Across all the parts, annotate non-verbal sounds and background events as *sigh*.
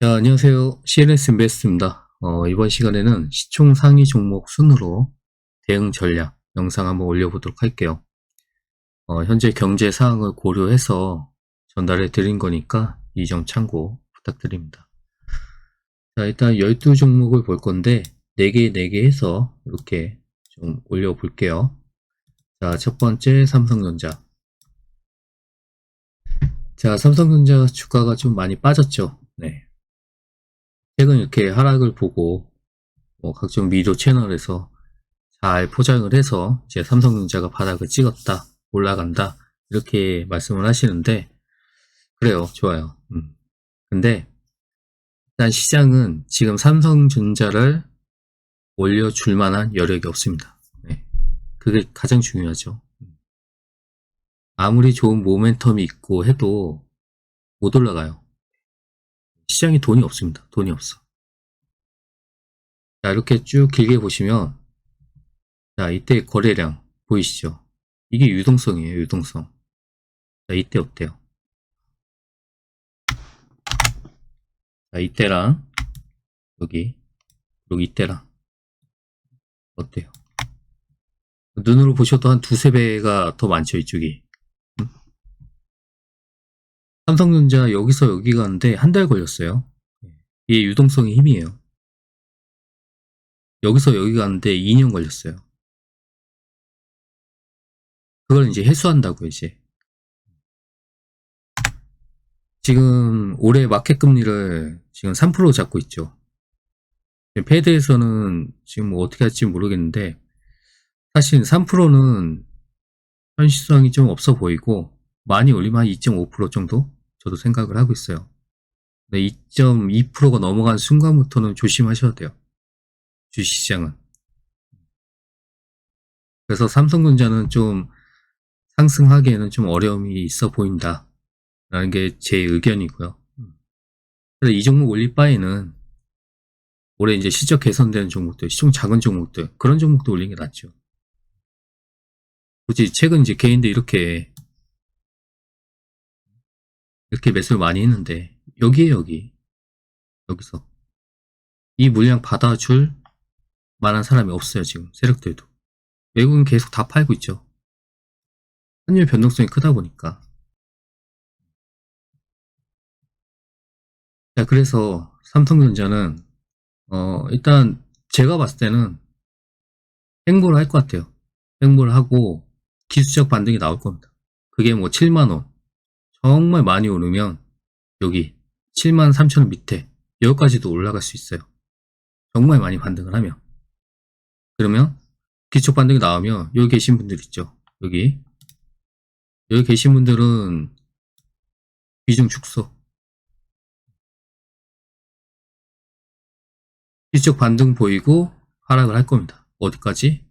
자, 안녕하세요. CNS 인베스트입니다. 어, 이번 시간에는 시총 상위 종목 순으로 대응 전략 영상 한번 올려보도록 할게요. 어, 현재 경제 상황을 고려해서 전달해 드린 거니까 이 점 참고 부탁드립니다. 자, 일단 12종목을 볼 건데 4개, 4개 해서 이렇게 좀 올려볼게요. 자, 첫 번째 삼성전자. 자, 삼성전자 주가가 좀 많이 빠졌죠. 네. 최근 이렇게 하락을 보고 뭐 각종 미디어 채널에서 잘 포장을 해서 이제 삼성전자가 바닥을 찍었다 올라간다 이렇게 말씀을 하시는데 그래요 좋아요 음. 근데 일단 시장은 지금 삼성전자를 올려줄 만한 여력이 없습니다 네. 그게 가장 중요하죠 아무리 좋은 모멘텀이 있고 해도 못 올라가요 시장에 돈이 없습니다. 돈이 없어. 자, 이렇게 쭉 길게 보시면, 자, 이때 거래량 보이시죠? 이게 유동성이에요, 유동성. 자, 이때 어때요? 자, 이때랑, 여기, 여기 이때랑, 어때요? 눈으로 보셔도 한 두세 배가 더 많죠, 이쪽이. 삼성전자 여기서 여기 가는데 한 달 걸렸어요. 이게 유동성의 힘이에요. 여기서 여기 가는데 2년 걸렸어요. 그걸 이제 해소한다고 이제. 지금 올해 마켓 금리를 지금 3% 잡고 있죠. 패드에서는 지금 뭐 어떻게 할지 모르겠는데 사실 3%는 현실성이 좀 없어 보이고 많이 올리면 한2.5% 정도 저도 생각을 하고 있어요. 2.2%가 넘어간 순간부터는 조심하셔야 돼요. 주식시장은. 그래서 삼성전자는 좀 상승하기에는 좀 어려움이 있어 보인다. 라는 게 제 의견이고요. 그래서 이 종목 올릴 바에는 올해 이제 실적 개선되는 종목들, 시총 작은 종목들, 그런 종목도 올리는 게 낫죠. 굳이 최근 이제 개인들 이렇게 이렇게 매수를 많이 했는데 여기에 여기 여기서 이 물량 받아줄 만한 사람이 없어요 지금 세력들도. 외국인 계속 다 팔고 있죠. 환율 변동성이 크다 보니까. 자 그래서 삼성전자는 어 일단 제가 봤을 때는 행보를 할 것 같아요. 행보를 하고 기술적 반등이 나올 겁니다. 그게 뭐 7만원 정말 많이 오르면 여기 7만 3천원 밑에 여기까지도 올라갈 수 있어요. 정말 많이 반등을 하면. 그러면 기초 반등이 나오면 여기 계신 분들 있죠. 여기 여기 계신 분들은 비중 축소 기초 반등 보이고 하락을 할 겁니다. 어디까지?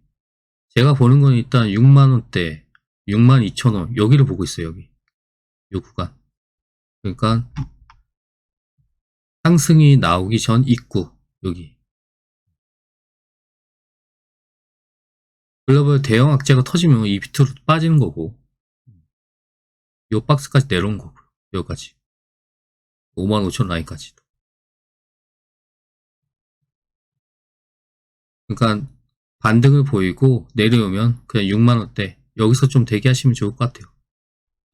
제가 보는 건 일단 6만원대 6만 2천원 여기를 보고 있어요. 여기 요 구간. 그러니까 상승이 나오기 전 입구 여기. 글로벌 대형 악재가 터지면 이 밑으로 빠지는 거고 요 박스까지 내려온 거고 여기까지. 55,000 라인까지도. 그러니까 반등을 보이고 내려오면 그냥 6만원대. 여기서 좀 대기하시면 좋을 것 같아요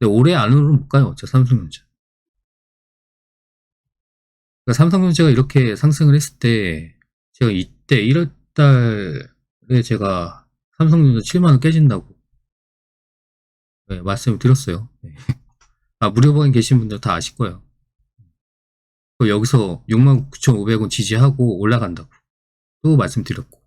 근데 올해 안으로 못 가요. 저 삼성전자. 그러니까 삼성전자가 이렇게 상승을 했을 때 제가 이때 1월 달에 제가 삼성전자 7만 원 깨진다고 네, 말씀을 드렸어요. 네. 아, 무료방에 계신 분들 다 아실 거예요. 여기서 69,500원 지지하고 올라간다고 또 말씀드렸고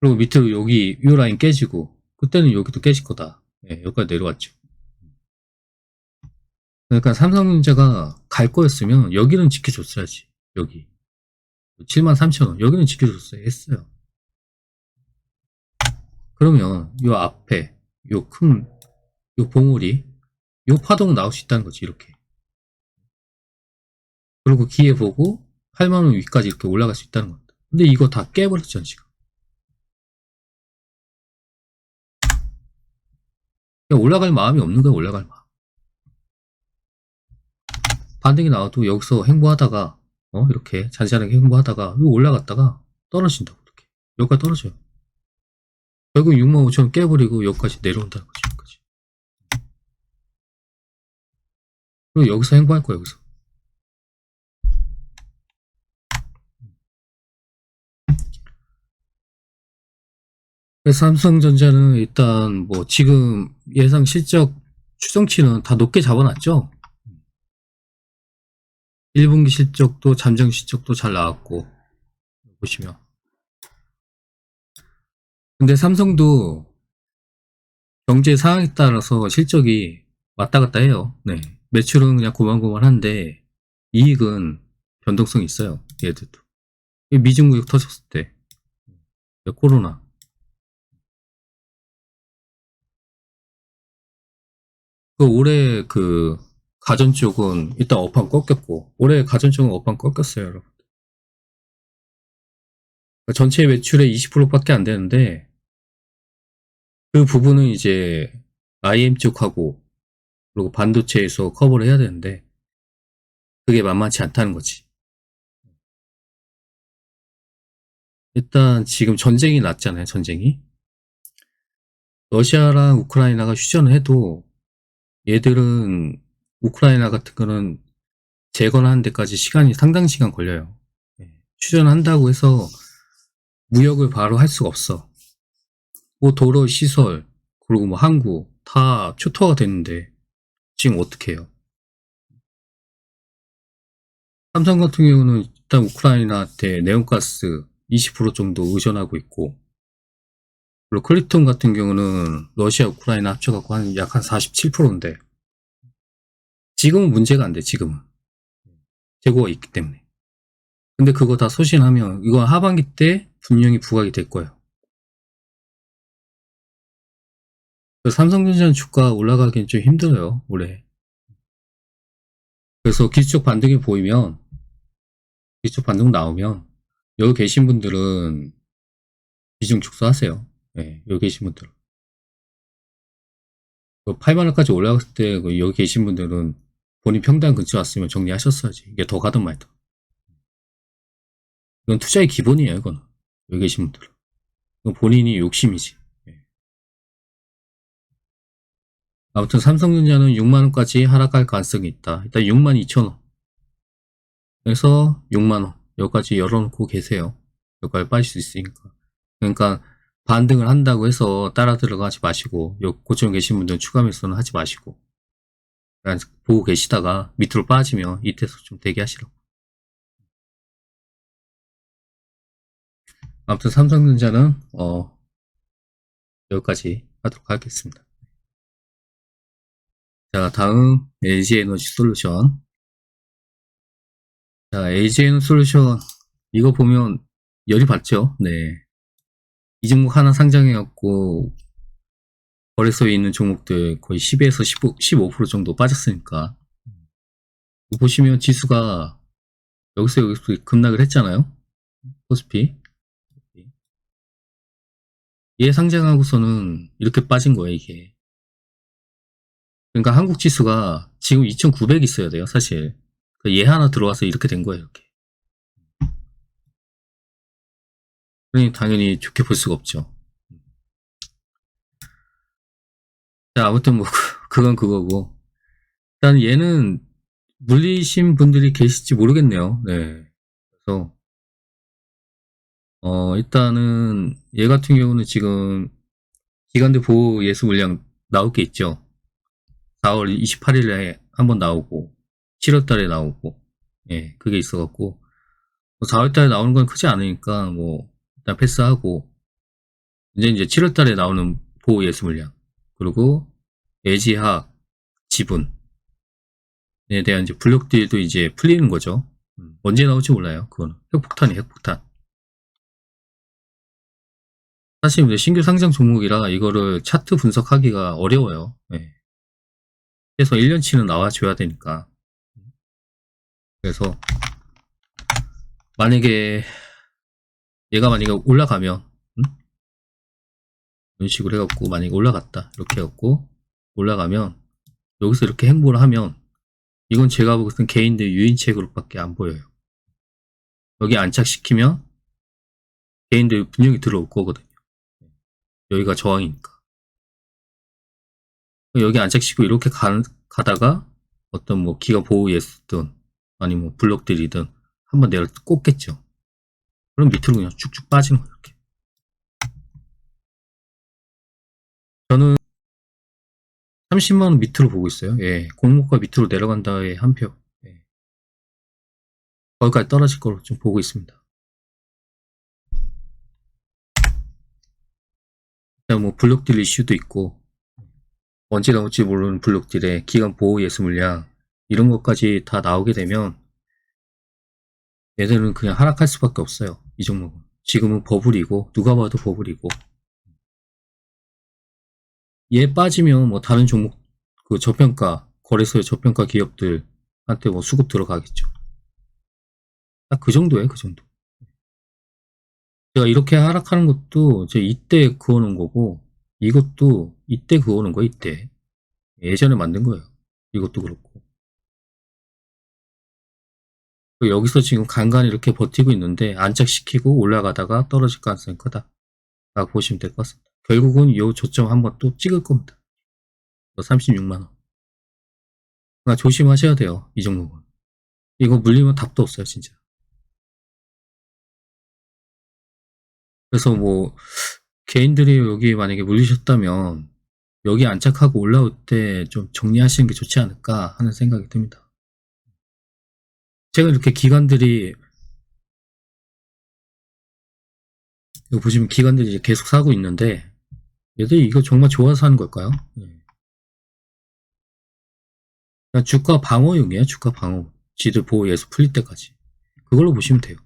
그리고 밑으로 여기 이 라인 깨지고 그때는 여기도 깨질 거다. 네, 여기까지 내려왔죠. 그러니까 삼성전자가 갈 거였으면 여기는 지켜줬어야지. 여기 73,000원 여기는 지켜줬어야 했어요. 그러면 이 앞에 요 큰 요 봉우리 요 파동 나올 수 있다는 거지 이렇게. 그리고 기회 보고 8만 원 위까지 이렇게 올라갈 수 있다는 겁니다. 근데 이거 다 깨버렸죠 지금. 올라갈 마음이 없는 거야, 올라갈 마음. 반등이 나와도 여기서 행보하다가, 어, 이렇게 잔잔하게 행보하다가, 이거 올라갔다가 떨어진다고, 이렇게. 여기까지 떨어져요. 결국 65,000원 깨버리고 여기까지 내려온다는 거지, 여기까지. 그리고 여기서 행보할 거야, 여기서. 그래서 삼성전자는 일단 뭐 지금 예상 실적 추정치는 다 높게 잡아놨죠. 1분기 실적도 잠정 실적도 잘 나왔고 보시면 근데 삼성도 경제 상황에 따라서 실적이 왔다 갔다 해요. 네. 매출은 그냥 고만고만한데 이익은 변동성이 있어요. 얘들도. 이 미중무역 터졌을 때 코로나 그 올해 그 가전 쪽은 일단 업황 꺾였고 올해 가전 쪽은 업황 꺾였어요, 여러분. 그러니까 전체 매출의 20%밖에 안 되는데 그 부분은 이제 IM 쪽하고 그리고 반도체에서 커버를 해야 되는데 그게 만만치 않다는 거지. 일단 지금 전쟁이 났잖아요, 전쟁이. 러시아랑 우크라이나가 휴전을 해도 얘들은 우크라이나 같은 거는 재건하는 데까지 시간이 상당 시간 걸려요. 예, 휴전한다고 해서 무역을 바로 할 수가 없어. 뭐 도로, 시설, 그리고 뭐 항구 다 초토화가 됐는데 지금 어떻게 해요? 삼성 같은 경우는 일단 우크라이나한테 네온가스 20% 정도 의존하고 있고 그리고 클리톤 같은 경우는 러시아, 우크라이나 합쳐갖고 한 약 한 47%인데 지금은 문제가 안 돼, 지금은. 재고가 있기 때문에. 근데 그거 다 소진하면 이건 하반기 때 분명히 부각이 될 거예요. 그래서 삼성전자는 주가 올라가기는 좀 힘들어요, 올해. 그래서 기술적 반등이 보이면, 기술적 반등 나오면, 여기 계신 분들은 비중 축소하세요. 네, 여기 계신 분들은. 8만원까지 올라갔을 때, 그 여기 계신 분들은 본인 평단 근처 왔으면 정리하셨어야지. 이게 더 가든 말든. 이건 투자의 기본이에요, 이건. 여기 계신 분들은. 이건 본인이 욕심이지. 예. 아무튼 삼성전자는 6만원까지 하락할 가능성이 있다. 일단 6만 2천원. 그래서 6만원. 여기까지 열어놓고 계세요. 여기까지 빠질 수 있으니까. 그러니까 반등을 한다고 해서 따라 들어가지 마시고, 요 고점 계신 분들은 추가 매수는 하지 마시고. 그냥 보고 계시다가 밑으로 빠지면 이때서 좀 대기하시라고. 아무튼 삼성전자는 어 여기까지 하도록 하겠습니다. 자 다음 LG에너지 솔루션 자 LG에너지 솔루션 이거 보면 열이 받죠 네. 이 종목 하나 상장해갖고 거래소에 있는 종목들 거의 10에서 15, 15% 정도 빠졌으니까. 보시면 지수가 여기서 여기서 급락을 했잖아요? 코스피. 얘 상장하고서는 이렇게 빠진 거예요 이게. 그러니까 한국 지수가 지금 2900 있어야 돼요 사실. 얘 하나 들어와서 이렇게 된 거예요 이렇게 그러니 당연히 좋게 볼 수가 없죠 자, 아무튼 뭐, 그건 그거고. 일단 얘는 물리신 분들이 계실지 모르겠네요. 네. 그래서, 어, 일단은 얘 같은 경우는 지금 기간대 보호 예수 물량 나올 게 있죠. 4월 28일에 한번 나오고, 7월 달에 나오고, 예, 그게 있어갖고, 4월 뭐 달에 나오는 건 크지 않으니까, 뭐, 일단 패스하고, 이제 이제 7월 달에 나오는 보호 예수 물량. 그리고 예지학 지분에 대한 이제 블록들도 이제 풀리는 거죠. 음, 언제 나올지 몰라요. 그거는 핵폭탄이 핵폭탄. 사실 이제 신규 상장 종목이라 이거를 차트 분석하기가 어려워요. 네. 그래서 1년치는 나와줘야 되니까. 그래서 만약에 얘가 만약에 올라가면 이런 식으로 해갖고 만약에 올라갔다 이렇게 해갖고 올라가면 여기서 이렇게 행보를 하면 이건 제가 보기엔 개인들 유인책으로밖에 안 보여요. 여기 안착시키면 개인들 분명히 들어올 거거든요. 여기가 저항이니까. 여기 안착시키고 이렇게 가, 가다가 어떤 뭐 기가 보호 예스든 아니면 뭐 블록들이든 한번 내려 꽂겠죠. 그럼 밑으로 그냥 쭉쭉 빠지는 거예요. 이렇게. 저는 30만 원 밑으로 보고 있어요. 예. 공모가 밑으로 내려간 다음에 한 표. 예. 거기까지 떨어질 거로 좀 보고 있습니다. 뭐 블록딜 이슈도 있고 언제 나올지 모르는 블록딜의 기간 보호 예수 물량 이런 것까지 다 나오게 되면 얘들은 그냥 하락할 수밖에 없어요. 이 종목은. 지금은 버블이고 누가 봐도 버블이고 얘 빠지면 뭐 다른 종목 그 저평가 거래소의 저평가 기업들한테 뭐 수급 들어가겠죠. 딱 그 정도예요, 그 정도. 제가 이렇게 하락하는 것도 제 이때 그어놓은 거고 이것도 이때 그어놓은 거 이때 예전에 만든 거예요. 이것도 그렇고 여기서 지금 간간히 이렇게 버티고 있는데 안착시키고 올라가다가 떨어질 가능성이 크다. 라고 보시면 될 것 같습니다. 결국은 이 저점 한번 또 찍을 겁니다. 36만원. 그러니까 조심하셔야 돼요. 이 종목은. 이거 물리면 답도 없어요, 진짜. 그래서 뭐, 개인들이 여기 만약에 물리셨다면, 여기 안착하고 올라올 때 좀 정리하시는 게 좋지 않을까 하는 생각이 듭니다. 제가 이렇게 기관들이 여기 보시면 기관들이 이제 계속 사고 있는데 얘들이 이거 정말 좋아서 하는 걸까요? 네. 그냥 주가 방어용이에요. 주가 방어. 지들 보호에서 풀릴 때까지. 그걸로 보시면 돼요.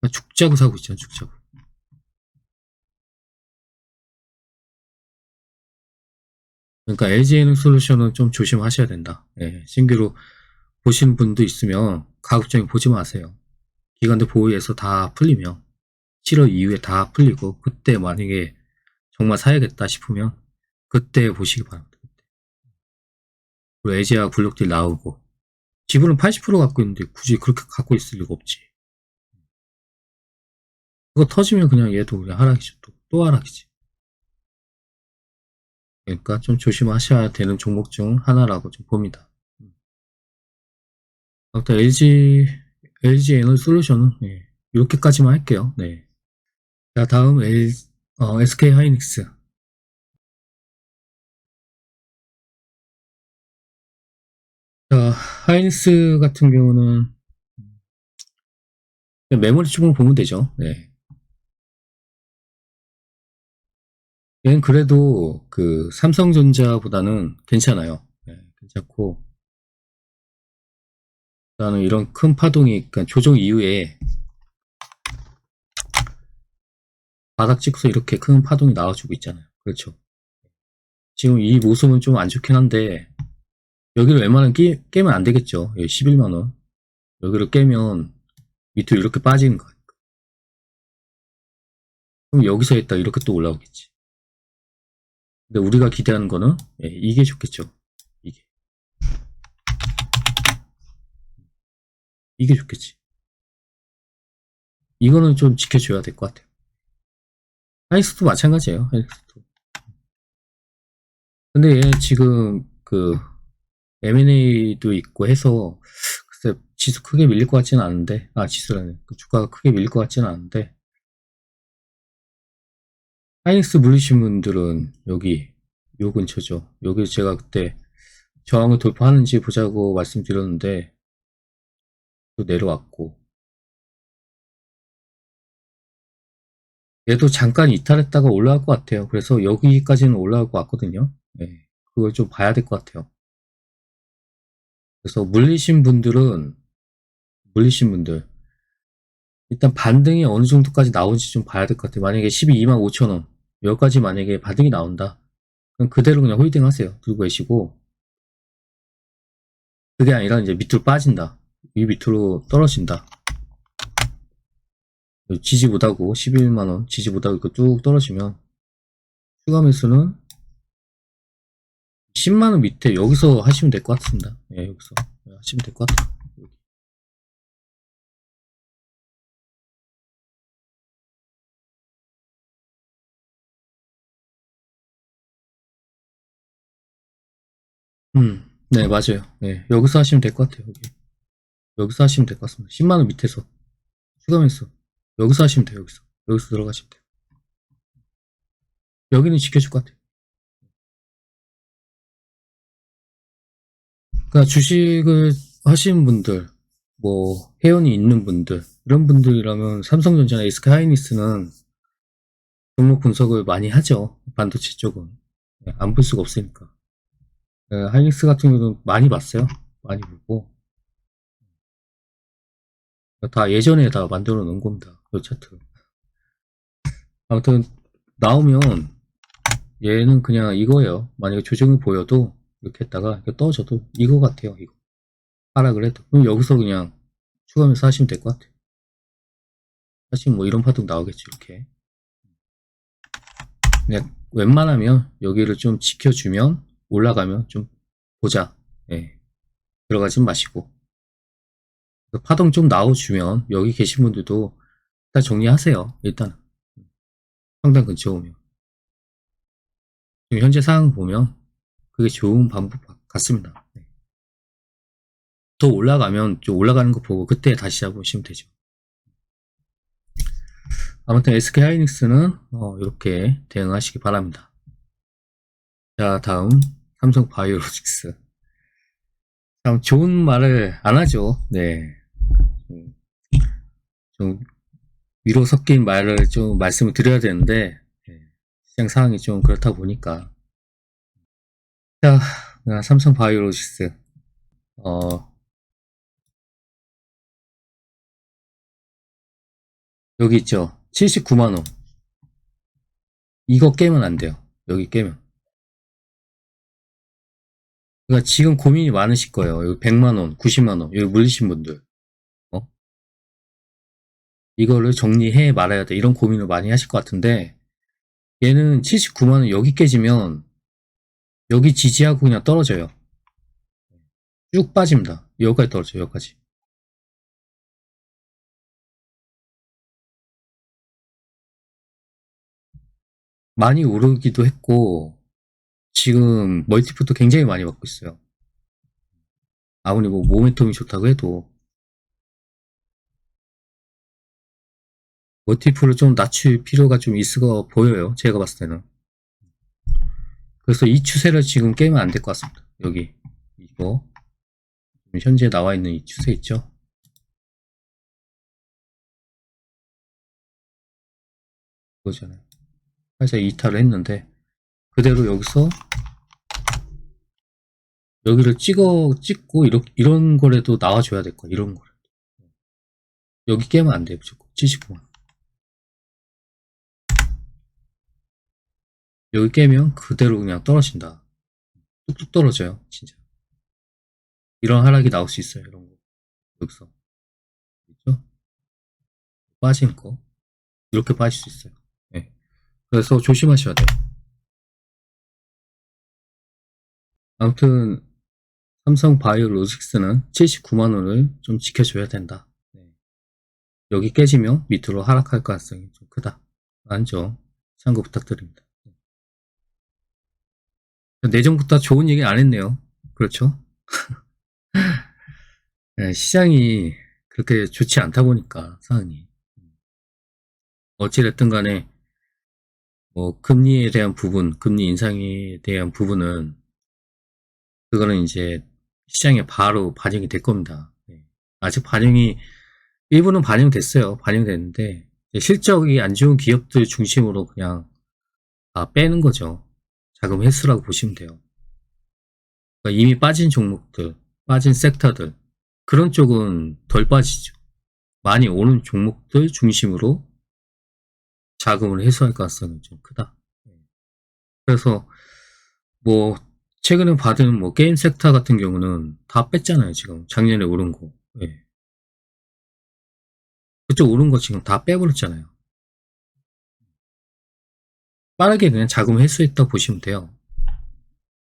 그냥 죽자고 사고 있잖아요. 죽자고. 그러니까 LG에는 솔루션은 좀 조심하셔야 된다. 예, 신규로 보시는 분도 있으면 가급적이 보지 마세요. 기관들 보호에서 다 풀리면 7월 이후에 다 풀리고 그때 만약에 정말 사야겠다 싶으면 그때 보시기 바랍니다. 그리고 에지아 블록들 나오고 지분은 80% 갖고 있는데 굳이 그렇게 갖고 있을 리가 없지. 그거 터지면 그냥 얘도 그냥 하락이죠. 또, 또 하락이지. 그러니까 좀 조심하셔야 되는 종목 중 하나라고 좀 봅니다. 아무튼 LG, LG 에너지 솔루션은 예, 이렇게까지만 할게요. 네. 자, 다음 L, 어, SK 하이닉스. 자, 하이닉스 같은 경우는 메모리 쪽으로 보면 되죠. 네. 얘는 그래도 그 삼성전자보다는 괜찮아요. 네, 괜찮고 나는 이런 큰 파동이 그러니까 조정 이후에 바닥 찍고서 이렇게 큰 파동이 나와주고 있잖아요. 그렇죠. 지금 이 모습은 좀 안 좋긴 한데 여기를 웬만하면 깨, 깨면 안 되겠죠. 여기 11만원. 여기를 깨면 밑으로 이렇게 빠지는 거예요. 그럼 여기서 했다 이렇게 또 올라오겠지. 근데 우리가 기대하는 거는 예, 이게 좋겠죠. 이게. 이게 좋겠지. 이거는 좀 지켜줘야 될 것 같아요. 하이스도 마찬가지예요. 하이스도. 근데 얘 지금 그 M&A도 있고 해서 글쎄 지수 크게 밀릴 것 같지는 않은데 아 지수라네 그 주가가 크게 밀릴 것 같지는 않은데 하이닉스 물리신 분들은 여기 요 근처죠. 여기 제가 그때 저항을 돌파하는지 보자고 말씀드렸는데 또 내려왔고 얘도 잠깐 이탈했다가 올라갈 것 같아요. 그래서 여기까지는 올라갈 것 같거든요. 네, 그걸 좀 봐야 될 것 같아요. 그래서 물리신 분들은 물리신 분들 일단 반등이 어느 정도까지 나오는지 좀 봐야 될 것 같아요. 만약에 12만 5천 원 여기까지 만약에 반등이 나온다. 그럼 그대로 그냥 홀딩 하세요. 들고 계시고 그게 아니라 이제 밑으로 빠진다. 이 밑으로 떨어진다. 지지 못하고 11만원 지지 못하고 이거 쭉 떨어지면 추가 매수는 10만원 밑에 여기서 하시면 될 것 같습니다. 예, 여기서 하시면 될 것 같아요. 음, 네, 맞아요. 네, 여기서 하시면 될 것 같아요. 여기. 여기서 하시면 될 것 같습니다. 10만원 밑에서 추가면서 여기서 하시면 돼요. 여기서 여기서 들어가시면 돼요. 여기는 지켜줄 것 같아요. 그러니까 주식을 하시는 분들, 뭐 회원이 있는 분들 이런 분들이라면 삼성전자나 SK 하이닉스는 종목 분석을 많이 하죠. 반도체 쪽은 네, 안볼 수가 없으니까. 네, 하이닉스 같은 경우는 많이 봤어요. 많이 보고 다 예전에 다 만들어 놓은 겁니다. 그 차트. 아무튼 나오면 얘는 그냥 이거예요. 만약에 조정이 보여도 이렇게 했다가 이렇게 떨어져도 이거 같아요. 이거. 하락을 해도. 그럼 여기서 그냥 추가하면서 하시면 될 것 같아요. 사실 뭐 이런 파동 나오겠죠. 이렇게. 그냥 웬만하면 여기를 좀 지켜주면 올라가면 좀 보자. 예. 들어가지 마시고. 그 파동 좀 나와주면 여기 계신 분들도 일단 정리하세요. 일단 상당 근처 오면 지금 현재 상황 보면 그게 좋은 방법 같습니다. 네. 더 올라가면 좀 올라가는 거 보고 그때 다시 잡으시면 되죠. 아무튼 SK 하이닉스는 어, 이렇게 대응하시기 바랍니다. 자 다음 삼성 바이오로직스 참 좋은 말을 안 하죠. 네. 음, 좀 위로 섞인 말을 좀 말씀을 드려야 되는데 예, 시장 상황이 좀 그렇다 보니까. 자 아, 삼성 바이오로직스. 어. 여기 있죠. 79만원. 이거 깨면 안 돼요. 여기 깨면 그러니까 지금 고민이 많으실 거예요. 여기 100만원 90만원 여기 물리신 분들. 어? 이거를 정리해 말아야 돼. 이런 고민을 많이 하실 것 같은데 얘는 79만원 여기 깨지면 여기 지지하고 그냥 떨어져요. 쭉 빠집니다. 여기까지 떨어져요. 여기까지. 많이 오르기도 했고 지금 멀티플도 굉장히 많이 받고 있어요. 아무리 뭐 모멘텀이 좋다고 해도. 멀티플을 좀 낮출 필요가 좀 있어 보여요 제가 봤을 때는. 그래서 이 추세를 지금 깨면 안 될 것 같습니다. 여기 이거. 현재 나와 있는 이 추세 있죠? 이거잖아요. 살짝 이탈을 했는데 그대로 여기서 여기를 찍어 찍고 이렇게 이런 거라도 나와줘야 될 거야 이런 거라도. 여기 깨면 안 돼요 무조건. 79만. 여기 깨면 그대로 그냥 떨어진다. 뚝뚝 떨어져요 진짜. 이런 하락이 나올 수 있어요 이런 거. 여기서. 그렇죠? 빠진 거. 이렇게 빠질 수 있어요. 네. 그래서 조심하셔야 돼요 아무튼 삼성 바이오로직스는 79만원을 좀 지켜줘야 된다. 네. 여기 깨지면 밑으로 하락할 가능성이 좀 크다. 안죠 참고 부탁드립니다. 내전부터 좋은 얘기 안 했네요. 그렇죠? *laughs* 네, 시장이 그렇게 좋지 않다 보니까 상황이 어찌됐든 간에 뭐 금리에 대한 부분, 금리 인상에 대한 부분은 그거는 이제 시장에 바로 반영이 될 겁니다. 네. 아직 반영이 일부는 반영됐어요. 반영됐는데 실적이 안 좋은 기업들 중심으로 그냥 다 빼는 거죠. 자금 횟수라고 보시면 돼요. 그러니까 이미 빠진 종목들, 빠진 섹터들 그런 쪽은 덜 빠지죠. 많이 오는 종목들 중심으로 자금을 회수할 가능성이 좀 크다. 네. 그래서 뭐 최근에 받은 뭐 게임 섹터 같은 경우는 다 뺐잖아요 지금 작년에 오른 거 예. 그쪽 오른 거 지금 다 빼버렸잖아요 빠르게 그냥 자금 회수했다 보시면 돼요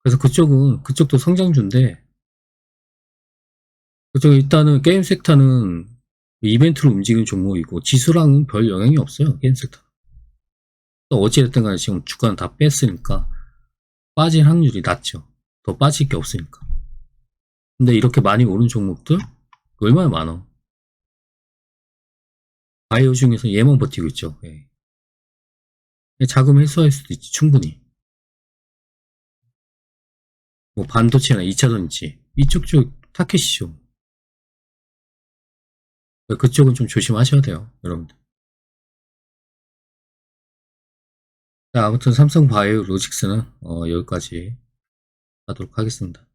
그래서 그쪽은 그쪽도 성장주인데 그쪽 일단은 게임 섹터는 이벤트로 움직이는 종목이고 지수랑은 별 영향이 없어요 게임 섹터. 또 어찌됐든 간에 지금 주가는 다 뺐으니까 빠질 확률이 낮죠. 더 빠질 게 없으니까. 근데 이렇게 많이 오른 종목들 얼마나 많아? 바이오 중에서 얘만 버티고 있죠. 예. 자금 회수할 수도 있지 충분히. 뭐 반도체나 2차전지 이쪽 쪽 타켓이죠. 그쪽은 좀 조심하셔야 돼요, 여러분들. 아무튼 삼성 바이오 로직스는 어, 여기까지 하도록 하겠습니다.